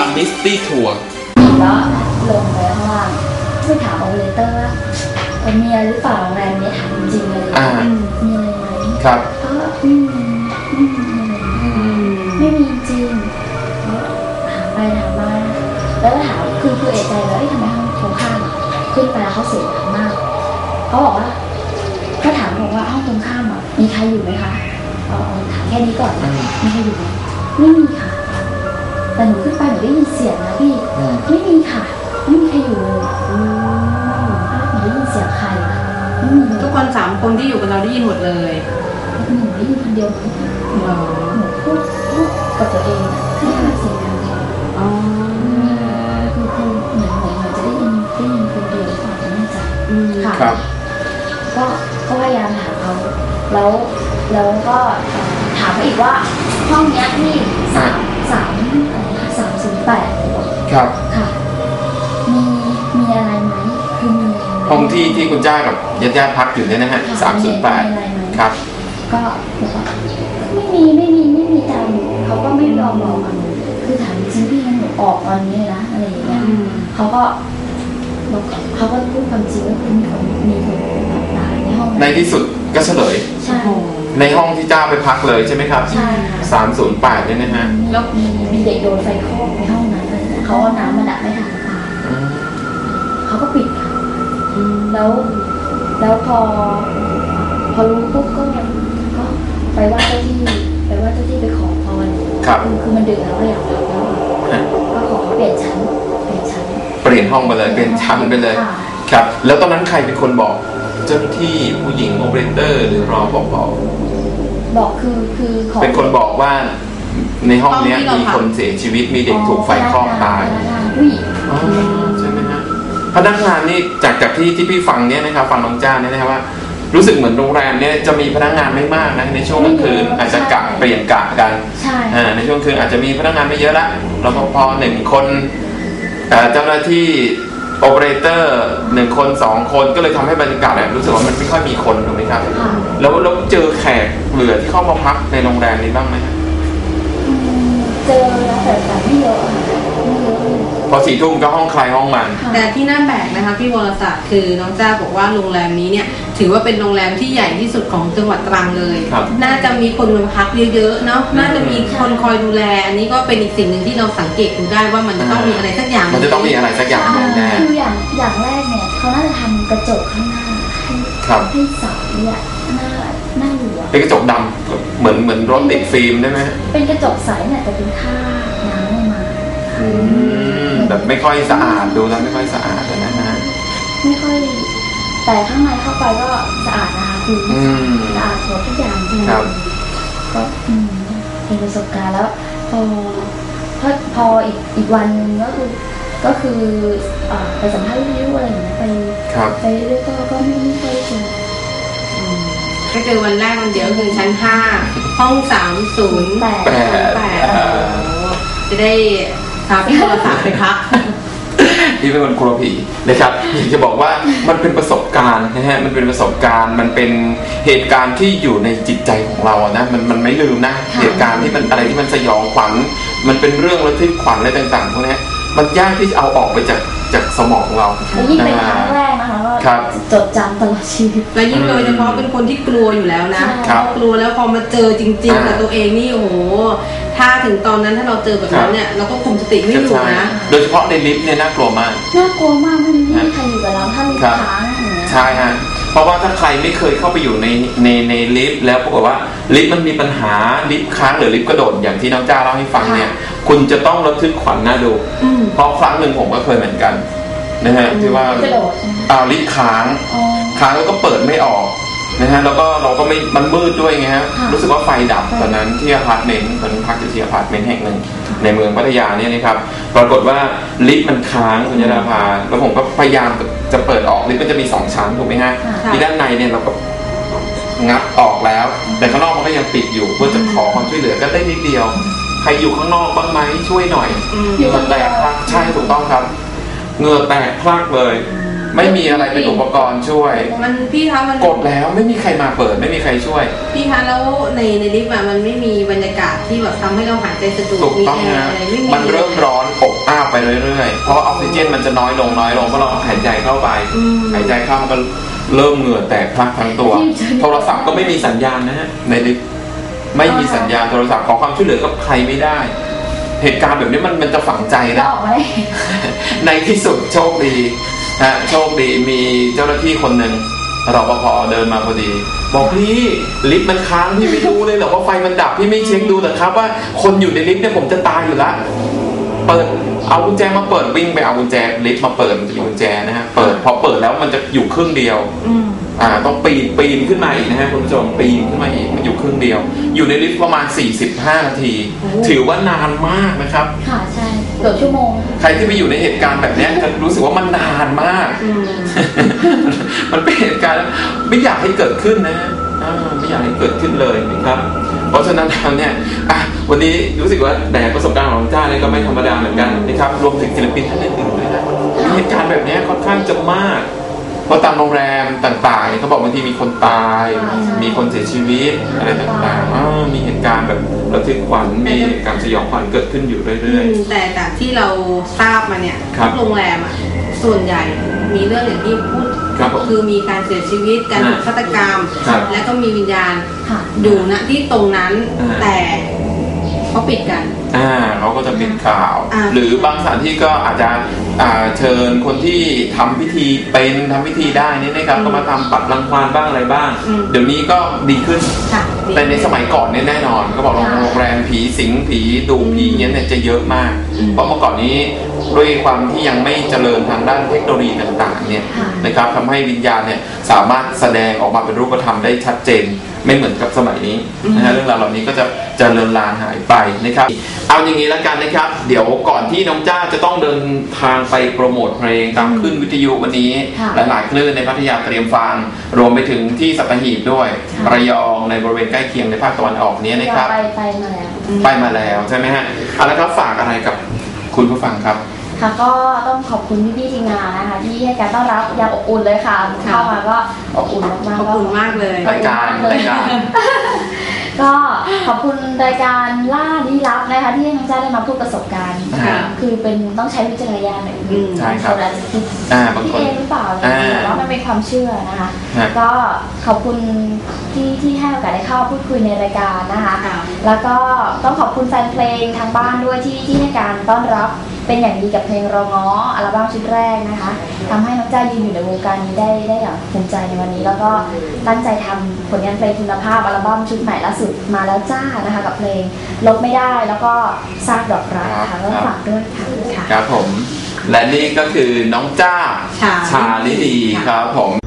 a m i s t y Tour แล้วลงไปข้างล่างไปถามโอเปอเรเตอร์ว่าเออมีอะไรหรือเปล่าโรงแรมนี้ถามจริงๆเลยอ่า มีอะไรไหมครับ เขาก็ไม่มีไม่มีอะไรอืมไม่มีจริงแล้วถามไปถามมาแล้วก็ถามคือคือเอะใจแล้วเอ๊ะทำไมห้องตรงข้ามอะขึ้นไปแล้วเขาเสียงดังมากเขาบอกว่าก็ถามผมว่าห้องตรงข้ามอะมีใครอยู่ไหมคะเออถามแค่นี้ก่อนอืม มีใครอยู่ไหมไม่มีค่ะ แต่หนูขึ้นไปหนูได้ยินเสียงนะพี่อืมไม่มีค่ะ ไม่มีใครอยู่เลยหนูได้ยินเสียงใครค่ะไม่มีเลยทุกคนสามคนที่อยู่กับเราได้ยินหมดเลยหนูได้ยินคนเดียวเหรอหนูพูดพูดกับตัวเองอะให้ทำเสียงดังเลยอ๋อคือคือเหมือนเหมือนเหมือนจะได้ยินได้ยินคนเดียวหรือเปล่าไม่แน่ใจอืมค่ะครับก็ก็พยายามถามเขาแล้วแล้วก็เอ่อถามเขาอีกว่าห้องเนี้ยพี่สามสาม อะไรนะสามศูนย์แปดครับค่ะ มีมีอะไรไหมคือมีอะไรไหมห้องที่ที่คุณจ้ากับญาติญาติๆพักอยู่เนี่ยนะฮะค่ะสามศูนย์แปดมีอะไรไหมครับ ก็บอกว่าไม่มีไม่มีไม่มีตามหนูเขาก็ไม่ยอมบอกอะคือถามจริงพี่งั้นหนูออกตอนนี้เลยนะอะไรอย่างเงี้ยอืมเขาก็บอกเขาก็พูดความจริงว่าคือมีคนมีคนตายในห้องในที่สุดก็เฉลย ใช่โอ้โหในห้องที่จ้าไปพักเลยใช่ไหมครับใช่ค่ะ สามศูนย์แปดเนี่ยนะฮะ แล้ว มีมีเด็กโดนไฟคลอกในห้องนั้น เลยนะเขาเอาน้ำมาดับไม่ทันตายอืมเขาก็ปิดค่ะอืมแล้ว แล้วพอ พอรู้ปุ๊บก็ก็ไปไหว่าเจ้าที่ ไปไหว่าเจ้าที่ไปขอพรครับคือคือมันดึกแล้วก็อยากพักแล้วอะฮะก็ขอเขาเปลี่ยนชั้นเปลี่ยนชั้น เปลี่ยนห้องไปเลยเปลี่ยนชั้นไปเลยค่ะครับ แล้วตอนนั้นใครเป็นคนบอก เจ้าหน้าที่ผู้หญิงโอเปอเรเตอร์ หรือรอปภบอกคือคือขอเป็นคนบอกว่า ในห้องเนี้ยมีคนเสียชีวิตมีเด็กถูกไฟคลอกตายผู้หญิงอ๋อใช่ไหมฮะพนักงานนี่จากจากที่ที่พี่ฟังเนี่ยนะครับฟังน้องจ้าเนี่ยนะครับว่า รู้สึกเหมือนโรงแรมเนี่ยจะมีพนักงานไม่มากนะในช่วงกลางคืนอาจจะกะเปลี่ยนกะกันใช่อ่าในช่วงคืนอาจจะมีพนักงานไม่เยอะละรปภหนึ่งคนเอ่อเจ้าหน้าที่โอเปอเรเตอร์หนึ่งคนสองคนก็เลยทำให้บรรยากาศเนี่ยรู้สึกว่ามันไม่ค่อยมีคนถูกไหมครับค่ะแล้วแล้วเจอแขกเหลือที่เข้ามาพักในโรงแรมนี้บ้างไหมฮะอืม เจอแล้วแต่แต่ไม่เยอะอะค่ะไม่เยอะเลยพอสี่ทุ่มก็ห้องใครห้องมันค่ะแต่ที่น่าแปลกนะคะพี่วรศักดิ์คือน้องจ้าบอกว่าโรงแรมนี้เนี่ยถือว่าเป็นโรงแรมที่ใหญ่ที่สุดของจังหวัดตรังเลย ครับ น่าจะมีคนมาพักเยอะๆเนาะน่าจะมีคนคอยดูแล อันนี้ก็เป็นอีกสิ่งหนึ่งที่เราสังเกตดูได้ว่ามันจะต้องมีอะไรสักอย่างมันจะต้องมีอะไรสักอย่างแน่คืออย่างอย่างแรกเนี่ยเขาน่าจะทำกระจกข้างหน้าให้ๆครับให้ใสเนี่ยหน้าหน้าอยู่อะเป็นกระจกดำ เหมือนเหมือนรถติดฟิล์มได้ไหมฮะเป็นกระจกใสเนี่ยแต่เป็นค่าบน้ำลงมาคือมแบบไม่ค่อยสะอาดดูแล้วไม่ค่อยสะอาดอะนะฮะไม่ค่อยแต่ข้างในเข้าไปก็สะอาดนะคะคืออืมสะอาดหมดทุกอย่างจริงครับก็อืมเป็นประสบการณ์แล้วพอพอพออีกอีกวันหนึงก็คือก็คือเอ่อไปสัมภาษณ์วิทยุอะไรอย่างเงี้ยไปครับไปเรื่อยๆก็ก็ไม่ไม่ค่อยเจอ ก็คือวันแรกวันเดียวคือชั้นห้าห้องสามศูนย์แต่แปดแปดโอ้โหจะได้พาพี่วรศักดิ์ไปพัก ที่เป็นคนกลัวผีนะครับอยากจะบอกว่ามันเป็นประสบการณ์นะฮะมันเป็นประสบการณ์ มันเป็นเหตุการณ์ที่อยู่ในจิตใจของเราอะนะมันมันไม่ลืมนะค่ะเหตุการณ์ที่มันอะไรที่มันสยองขวัญมันเป็นเรื่องระทึกขวัญอะไรต่างๆพวกเนี้ยมันยากที่จะเอาออกไปจากจากสมองเราแล้วยิ่งเป็นครั้งแรกนะ คะก็ครับ จดจำตลอดชีวิต และยิ่งโดยเฉพาะเป็นคนที่กลัวอยู่แล้วนะใช่ครับ กลัวแล้วพอมาเจอจริงๆกับตัวเองนี่โอ้โห ถ้าถึงตอนนั้นถ้าเราเจอแบบนั้นเนี่ยเราก็คุมสติไม่อยู่ใช่นะ โดยเฉพาะในลิฟต์เนี่ยน่ากลัวมาก น่ากลัวมากไม่มีใครอยู่กับเราถ้ามีครับ ค้างอย่างเงี้ย ใช่ฮะ เพราะว่าถ้าใครไม่เคยเข้าไปอยู่ในในในลิฟต์แล้วปรากฏว่าลิฟต์มันมีปัญหาลิฟต์ค้างหรือลิฟต์กระโดดอย่างที่น้องจ้าเล่าให้ฟังเนี่ย คุณจะต้องระทึกขวัญน่าดู อืม เพราะครั้งหนึ่งผมก็เคยเหมือนกัน นะฮะที่ว่ากระโดดใช่ไหมเอาลิฟต์ค้าง อ๋อ ค้างแล้วก็เปิดไม่ออกนะฮะแล้วก็เราก็ไม่มันมืดด้วยไงฮะค่ะรู้สึกว่าไฟดับตอนนั้นที่อพาร์ตเมนต์ตอนนั้นพักอยู่ที่อพาร์ตเมนต์แห่งหนึ่งในเมืองพัทยาเนี่ยนะครับปรากฏว่าลิฟต์มันค้างคุณยดาภาแล้วผมก็พยายามจะเปิดออกลิฟต์มันจะมีสองชั้นถูกไหมฮะค่ะ ที่ด้านในเนี่ยเราก็งัดออกแล้ว แต่ข้างนอกมันก็ยังปิดอยู่เพื่อจะขอความช่วยเหลือก็ได้นิดเดียว ใครอยู่ข้างนอกบ้างไหมช่วยหน่อยอืมเหงื่อแตกพลักใช่ถูกต้องครับ เหงื่อแตกพลักเลย ไม่มีอะไรเป็นอุปกรณ์ช่วย มันพี่คะมันกดแล้วไม่มีใครมาเปิดไม่มีใครช่วย พี่คะแล้วในในลิฟต์อะมันไม่มีบรรยากาศที่แบบทำให้เราหายใจสะดวกถูกมีต้องแอร์นะอะไรไม่มีมันเริ่มร้อนอบอ้าวไปเรื่อยๆ เพราะว่าออกซิเจนมันจะน้อยลงน้อยลงเพราะเราหายใจเข้าไป อืมหายใจเข้ามันก็เริ่มเหงื่อแตกพลักทั้งตัว โทรศัพท์ก็ไม่มีสัญญาณนะฮะในลิฟต์ไม่มีสัญญาณโทรศัพท์ขอความช่วยเหลือกับใครไม่ได้ เหตุการณ์แบบนี้มันมันจะฝังใจแล้วนะ ออกมาได้ในที่สุดโชคดีนะโชคดีมีเจ้าหน้าที่คนหนึ่งรปภเดินมาพอดี บอกพี่ลิฟต์มันค้างพี่ไม่รู้เลยเหรอว่าไฟมันดับพี่ไม่เช็คดูเหรอครับ ว่าคนอยู่ในลิฟต์เนี่ยผมจะตายอยู่ละเปิด เอากุญแจมาเปิดวิ่งไปเอากุญแจลิฟต์มาเปิดมันจะมีกุญแจนะฮะเปิดพอเปิดแล้วมันจะอยู่ครึ่งเดียวอืมอ่าต้องปีนปีนขึ้นมาอีกนะฮะคุณผู้ชมปีนขึ้นมาอีกมันอยู่ครึ่งเดียว อยู่ในลิฟต์ประมาณ 45 นาที ถือว่านานมากนะครับค่ะใช่เกือบชั่วโมง ใครที่ไปอยู่ในเหตุการณ์แบบเนี้ยจะรู้สึกว่ามันนานมากอืมมันเป็นเหตุการณ์ไม่อยากให้เกิดขึ้นนะอ่าไม่อยากให้เกิดขึ้นเลยนะครับ เพราะฉะนั้นแล้วเนี่ยอะวันนี้รู้สึกว่าแหนประสบการณ์ของน้องจ้าเนี่ยก็ไม่ธรรมดาเหมือนกันนะครับรวมถึงศิลปินท่านอื่นๆด้วยนะมีเหตุการณ์แบบเนี้ยค่อนข้างจะมากเพราะตามโรงแรมต่างๆเนี่ยเขาบอกบางทีมีคนตายใช่ใช่มีคนเสียชีวิตอะไรต่างๆอ้าวมีเหตุการณ์แบบระทึกขวัญมีเหตุการณ์สยองขวัญเกิดขึ้นอยู่เรื่อยอืมแต่จากที่เราทราบมาเนี่ยครับทุกโรงแรมอะส่วนใหญ่มีเรื่องอย่างที่พูด ครับผมคือมีการเสียชีวิตการถูกฆาตกรรม ครับและก็มีวิญญาณค่ะ อยู่ณที่ตรงนั้นอ่า แต่เขาปิดกันๆอ่าเขาก็จะปิดข่าว อ่า หรือบางสถานที่ก็อาจจะอ่าเชิญคนที่ทำพิธีเป็นทำพิธีได้นี่นะครับก็มาทำปัดรังควานบ้างอะไรบ้างเดี๋ยวนี้ก็ดีขึ้น ค่ะ แต่ในสมัยก่อนเนี่ยแน่นอน ก็บอกว่าโรงแรมผีสิงผีดุผีเงี้ยเนี่ยจะเยอะมาก อืม เพราะเมื่อก่อนนี้ ด้วยความที่ยังไม่เจริญทางด้านเทคโนโลยีต่างๆเนี่ยค่ะนะครับทำให้วิญญาณเนี่ยสามารถแสดงออกมาเป็นรูปธรรมได้ชัดเจน ไม่เหมือนกับสมัยนี้นะฮะเรื่องราวเหล่านี้ก็จะเจริญลางหายไปนะครับ เอาอย่างนี้แล้วกันนะครับ เดี๋ยวก่อนที่น้องจ้าจะต้องเดินทางไปโปรโมทเพลงตามขึ้นวิทยุวันนี้ค่ะหลายๆคลื่นในพัทยาเตรียมฟัง รวมไปถึงที่สัตหีบด้วยค่ะระยองในบริเวณใกล้เคียงในภาคตะวันออกเนี้นะครับไปไปมาแล้วไปมาแล้วใช่ไหมฮะเอาละครับฝากอะไรกับ คุณผู้ฟังครับ ค่ะก็ต้องขอบคุณพี่ๆทีมงานนะคะที่ให้การต้อนรับอย่างอบอุ่นเลยค่ะเข้ามาก็อบอุ่นมากๆขอบคุณมากเลย รายการรายการ ก็ขอบคุณรายการล่าลี้ลับนะคะ ที่ให้น้องจ้าได้มาพูดประสบการณ์ ค่ะ คือเป็นต้องใช้วิจารณญาณหน่อยอืม ใช่ครับ นอาจจะคิดอ่าบางพี่คน เองหรือเปล่าอะไรอ่าอย่างเงี้ยแต่ว่ามันเป็นความเชื่อนะคะ ฮะ ก็ขอบคุณที่ที่ให้โอกาสได้เข้าพูดคุยในรายการนะคะ ค่ะ แล้วก็ต้องขอบคุณแฟนเพลงทางบ้านด้วยที่ที่ให้การต้อนรับ เป็นอย่างดีกับเพลงรองง้ออัลบั้มชุดแรกนะคะทำให้น้องจ้ายืนอยู่ในวงการนี้ได้ได้อย่างภูมิใจในวันนี้ แล้วก็ตั้งใจทำผลงานเพลงคุณภาพอัลบั้มชุดใหม่ล่าสุดมาแล้วจ้านะคะกับเพลงลบไม่ได้แล้วก็ซากดอกรักค่ะก็ฝากด้วยค่ะครับผมและนี่ก็คือน้องจ้าชาชาลิดีครับผม